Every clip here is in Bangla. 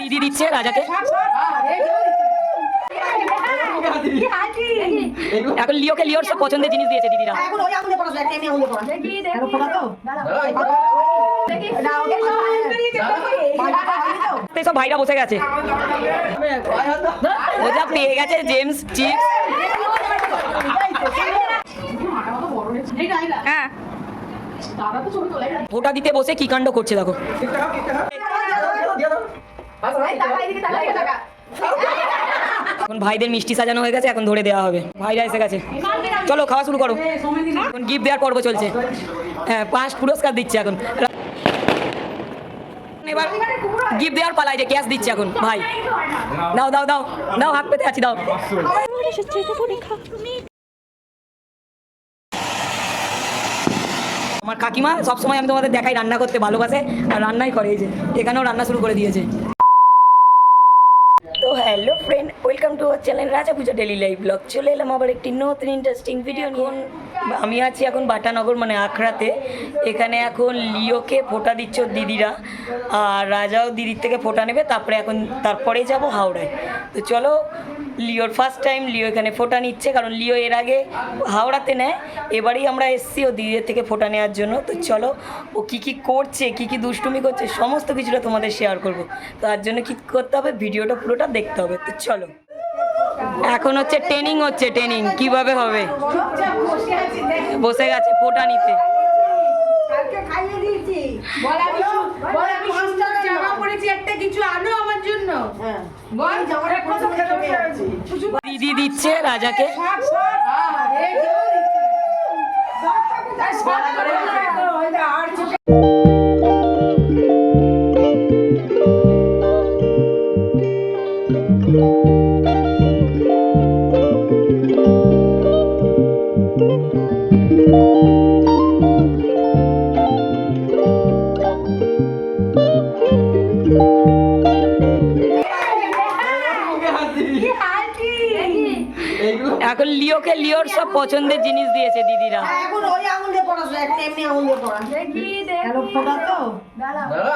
দিদি দিচ্ছে রাজাকে। এখন লিওকে লিওর সব পছন্দের জিনিস দিয়েছে দিদিরা। সব ভাইরা বসে গেছে। ওজা পেয়ে গেছে জেমস চিপস। হ্যাঁ। ফোটা দিতে বসে কি কাণ্ড করছে দেখো। এখন ভাইদের মিষ্টি সাজানো হয়ে গেছে এখন ধরে দেওয়া হবে। ভাইরা এসে গেছে। চলো খাওয়া শুরু করো। এখন গিফট দেওয়ার পর্ব চলছে। হ্যাঁ পাঁচ পুরস্কার দিচ্ছে এখন। এবার গিফট দেওয়ার পালায় যে ক্যাশ দিচ্ছে এখন ভাই। দাও দাও দাও দাও হাত পেতে আছি দাও। আমার কাকিমা সবসময় আমি তোমাদের দেখাই রান্না করতে ভালোবাসে আর রান্নাই করে এই যে এখানেও রান্না শুরু করে দিয়েছে। তো hello friend welcome to our channel Raja Puja daily live blog চলে এলাম আবার একটি নতুন ইন্টারেস্টিং ভিডিও এখন আমি আছি এখন বাটানগর মানে আখড়াতে। এখানে এখন লিওকে ফোটা দিচ্ছে দিদিরা আর রাজাও দিদির থেকে ফোটা নেবে তারপরে এখন তারপরে যাব হাওড়ায়। তো চলো লিওর ফার্স্ট টাইম লিও এখানে ফোটা নিচ্ছে কারণ লিও এর আগে হাওড়াতে নেয়। এবারেই আমরা এসছি ও দিদিদের থেকে ফোটা নেওয়ার জন্য। তো চলো ও কি কি করছে কি কি দুষ্টুমি করছে সমস্ত কিছুটা তোমাদের শেয়ার করব। তার জন্য কি করতে হবে ভিডিওটা পুরোটা দেখতে হবে। তো চলো। এখন হচ্ছে ট্রেনিং হচ্ছে ট্রেনিং কীভাবে হবে? বসে গেছে ফোটা নিতে। কিছু আনো আমার জন্য হ্যাঁ বল জামাটা পছন্দ করে আছি দিদি দিচ্ছে রাজাকে। আরে পছন্দের জিনিস দিয়েছে দিদিরা এখন ওই আঙুলে একটা এমনি আঙুলে পড়া দেখি দেখি ফোটা তো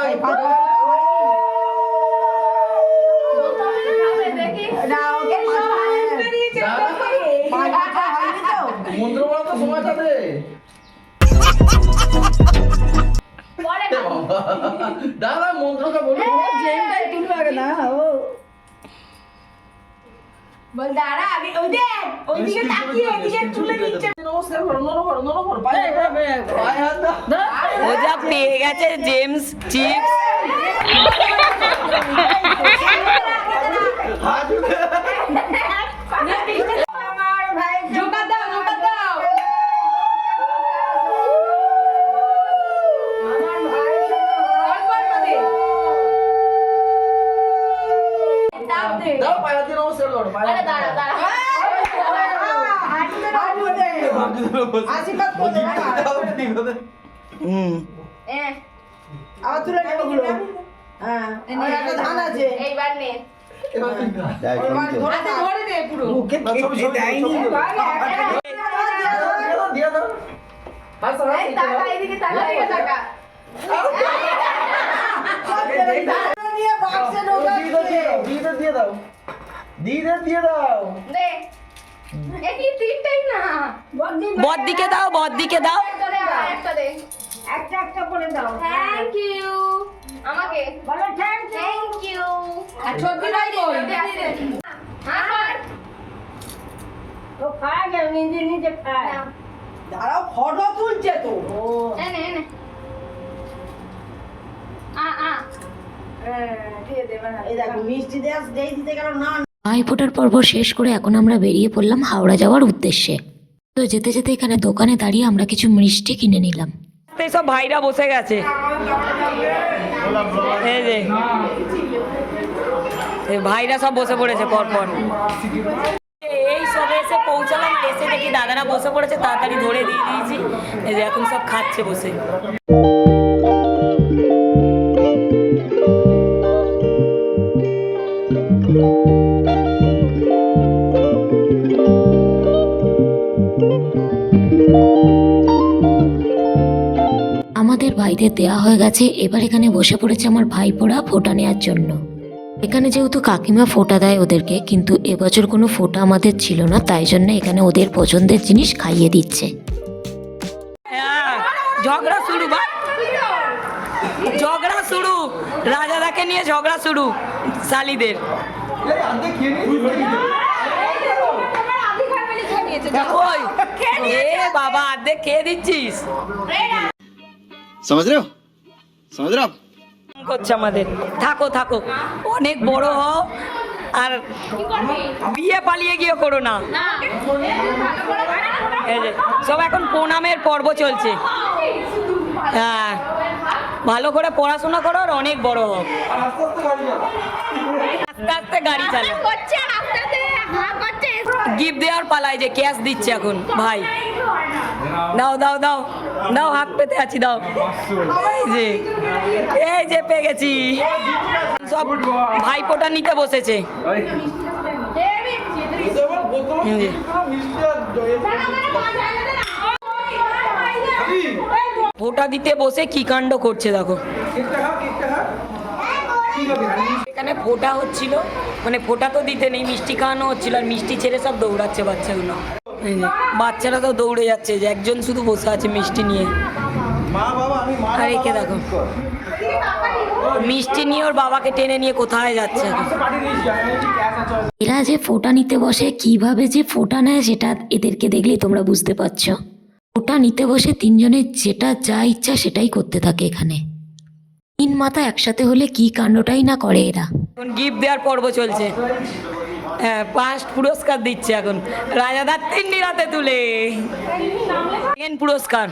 এই পাতা- না, ওকে পাঁচটা- পাঁচটা হয়নি তো? মন্ত্র বলা তো সময়টা দে দাদা মন্ত্রটা বলি দাঁড়া আমি ওই দে ওইদিকে তাকিয়ে ওইদিকে তুলে দিচ্ছে নমস্কার করো নরো করো নরো করো পায়ে পায়ে হাত দাও ও যা পেয়ে গেছে জেমস চিপস হাত উঠে জোকা দাও জোকা দাও অল্প অল্প দে। দাও দে। দাও পায়ে হাত দিয়ে নমস্কার করো পায়ে হাত দাও আশীর্বাদ করবে, হ্যাঁ। দাও ঠিক আছে হুম আবার তুলে নেবে ওগুলো। হ্যাঁ, একটা ধান আছে। এইবার নে ধরে পুরো না, ছবি। দিয়ে দাও, দিয়ে দাও। দিয়ে দাও, দিয়ে দাও। দিয়ে দাও, দিয়ে দাও। দে এটি তিনটাই না বদ্দিকে দাও। বদ্দিকে দাও একটা একটা দে। একটা একটা করে দাও। থ্যাংক ইউ আমাকে। বলো থ্যাংক ইউ আর ছবি নাই কই হ্যাঁ খায়? নিজে নিজে খায়। দাঁড়াও ফটো তুলছে তো। আ আ। এই দেখো মিষ্টি দেয়া দিতে গেল না। ভাই ফোটার পর্ব শেষ করে এখন আমরা বেরিয়ে পড়লাম হাওড়া যাওয়ার উদ্দেশ্যে। তো যেতে যেতে এখানে দোকানে দাঁড়িয়ে আমরা কিছু মিষ্টি কিনে নিলাম। সব ভাইরা বসে গেছে। ভাইরা সব বসে পড়েছে পরপর। এই সবে এসে পৌঁছালাম, এসে দেখি দাদারা বসে পড়েছে, তাড়াতাড়ি ধরে দিয়ে দিয়েছি। এখন সব খাচ্ছে বসে। আমাদের ভাই বাকিদের দেওয়া হয়ে গেছে এবার এখানে বসে পড়েছে আমার ভাইপোরা ফোটা নেওয়ার জন্য। এখানে যেহেতু কাকিমা ফোটা দেয় ওদেরকে কিন্তু এবছর কোনো ফোটা আমাদের ছিল না তাই জন্য এখানে ওদের পছন্দের জিনিস খাইয়ে দিচ্ছে। ঝগড়া শুরু বা। ঝগড়া শুরু। রাজাদাকে নিয়ে ঝগড়া শুরু শালিদের। বাবা অর্ধেক খেয়ে দিচ্ছিস? समझ रहे हो समझ रहे हो आप করছে আমাদের থাকো থাকো অনেক বড় হও আর বিয়ে পালিয়ে গিয়ে করো না এই যে, সব এখন প্রণামের পর্ব চলছে হ্যাঁ ভালো করে পড়াশোনা করো আর অনেক বড় হোক আস্তে আস্তে গাড়ি চালা গিফট দেওয়ার পালায় যে ক্যাশ দিচ্ছে এখন ভাই দাও দাও দাও দাও হাত পেতে আছি দাও এই যে এই যে পেয়ে গেছি সব ভাইপোটা নিতে বসেছে। ফোটা দিতে বসে কি কাণ্ড করছে, দেখো। এখানে ফোটা হচ্ছিল। মানে ফোটা তো দিতে নেই, মিষ্টি খাওয়ানো হচ্ছিল, আর মিষ্টি ছেড়ে সব দৌড়াচ্ছে বাচ্চাগুলো। এই যে, বাচ্চারা তো দৌড়ে যাচ্ছে যে একজন শুধু বসে আছে মিষ্টি নিয়ে। আর একে দেখো? মিষ্টি নিয়ে ওর বাবাকে টেনে নিয়ে কোথায় যাচ্ছে? এরা যে ফোটা নিতে বসে কীভাবে যে ফোটা নেয় সেটা এদেরকে দেখলেই তোমরা বুঝতে পারছ। ফোটা নিতে বসে তিনজনের যেটা যা ইচ্ছা সেটাই করতে থাকে এখানে। তিন মাথা একসাথে হলে কি কাণ্ডটাই না করে এরা। গিফট দেওয়ার পর্ব চলছে। ফার্স্ট পুরস্কার দিচ্ছে এখন। রাজাদার তিন রাতে তুলে। সেকেন্ড পুরস্কার।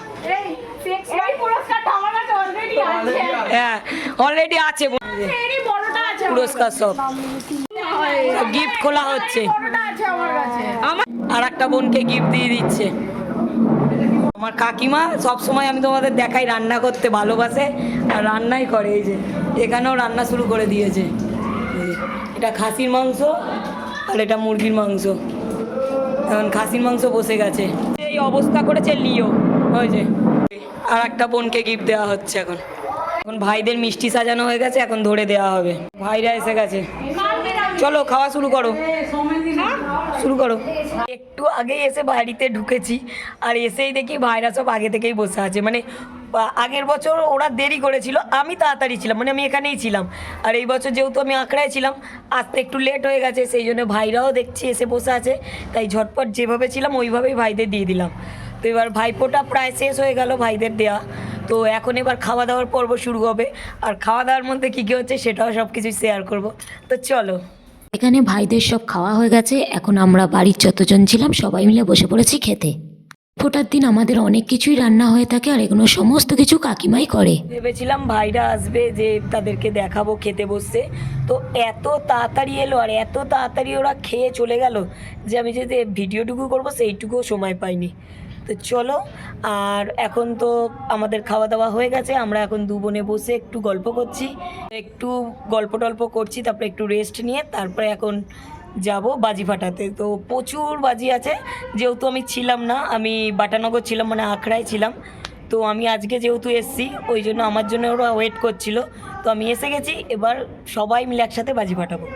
হ্যাঁ অলরেডি আছে পুরস্কার সব। গিফট খোলা হচ্ছে। আর একটা বোনকে গিফট দিয়ে দিচ্ছে। আমার কাকিমা সব সময় আমি তোমাদের দেখাই রান্না করতে ভালোবাসে আর রান্নাই করে এই যে। এখানেও রান্না শুরু করে দিয়েছে। এটা খাসির মাংস আর এটা মুরগির মাংস। এখন খাসির মাংস বসে গেছে। এই অবস্থা করেছে লিও। যে। আর একটা বোনকে গিফট দেওয়া হচ্ছে এখন। এখন ভাইদের মিষ্টি সাজানো হয়ে গেছে, এখন ধরে দেওয়া হবে। ভাইরা এসে গেছে। চলো, খাওয়া শুরু করো। শুরু করো। একটু আগেই এসে বাড়িতে ঢুকেছি, আর এসেই দেখি ভাইরা সব আগে থেকেই বসে আছে। মানে আগের বছর ওরা দেরি করেছিল, আমি তাড়াতাড়ি ছিলাম মানে আমি এখানেই ছিলাম। আর এই বছর যেহেতু আমি আঁকড়ায় ছিলাম, আসতে একটু লেট হয়ে গেছে, সেই জন্য ভাইরাও দেখছি এসে বসে আছে। তাই ঝটপট যেভাবে ছিলাম, ওইভাবেই ভাইদের দিয়ে দিলাম। তো এবার ভাইপোটা প্রায় শেষ হয়ে গেল ভাইদের দেয়া। তো এখন এবার খাওয়া দাওয়ার পর্ব শুরু হবে। আর খাওয়া দাওয়ার মধ্যে কী কী হচ্ছে, সেটাও সব কিছু শেয়ার করব। তো চলো। এখানে ভাইদের সব খাওয়া হয়ে গেছে। এখন আমরা বাড়ির যতজন ছিলাম, সবাই মিলে বসে পড়েছি খেতে। ফোটার দিন আমাদের অনেক কিছুই রান্না হয়ে থাকে আর এগুলো সমস্ত কিছু কাকিমাই করে। ভেবেছিলাম ভাইরা আসবে যে তাদেরকে দেখাবো খেতে বসতে। তো এত তাড়াতাড়ি এলো আর এত তাড়াতাড়ি ওরা খেয়ে চলে গেল যে আমি যে ভিডিওটুকু করব সেইটুকুও সময় পাইনি। তো চলো, আর এখন তো আমাদের খাওয়া দাওয়া হয়ে গেছে, আমরা এখন দু বোনে বসে একটু গল্প করছি। একটু গল্প টল্প করছি, তারপরে একটু রেস্ট নিয়ে, তারপরে এখন যাব বাজি ফাটাতে। তো প্রচুর বাজি আছে, যেহেতু আমি ছিলাম না, আমি বাটানগর ছিলাম মানে আখড়ায় ছিলাম। তো আমি আজকে যেহেতু এসছি, ওই জন্য আমার জন্য ওরা ওয়েট করছিল। তো আমি এসে গেছি, এবার সবাই মিলে একসাথে বাজি ফাটাবো।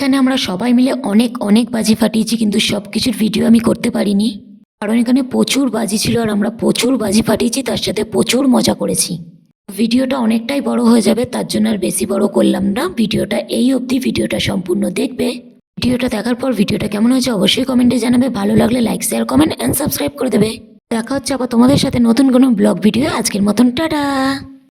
এখানে আমরা সবাই মিলে অনেক অনেক বাজি ফাটিয়েছি, কিন্তু সব কিছুর ভিডিও আমি করতে পারিনি। কারণ এখানে প্রচুর বাজি ছিল আর আমরা প্রচুর বাজি ফাটিয়েছি, তার সাথে প্রচুর মজা করেছি। ভিডিওটা অনেকটাই বড় হয়ে যাবে, তার জন্য আর বেশি বড় করলাম না। ভিডিওটা এই অবধি, ভিডিওটা সম্পূর্ণ দেখবে। ভিডিওটা দেখার পর ভিডিওটা কেমন হয়েছে অবশ্যই কমেন্টে জানাবে। ভালো লাগলে like share comment and subscribe করে দেবে। দেখা হচ্ছে আবার তোমাদের সাথে নতুন কোনো ব্লগ ভিডিও আজকের মতন, টাটা!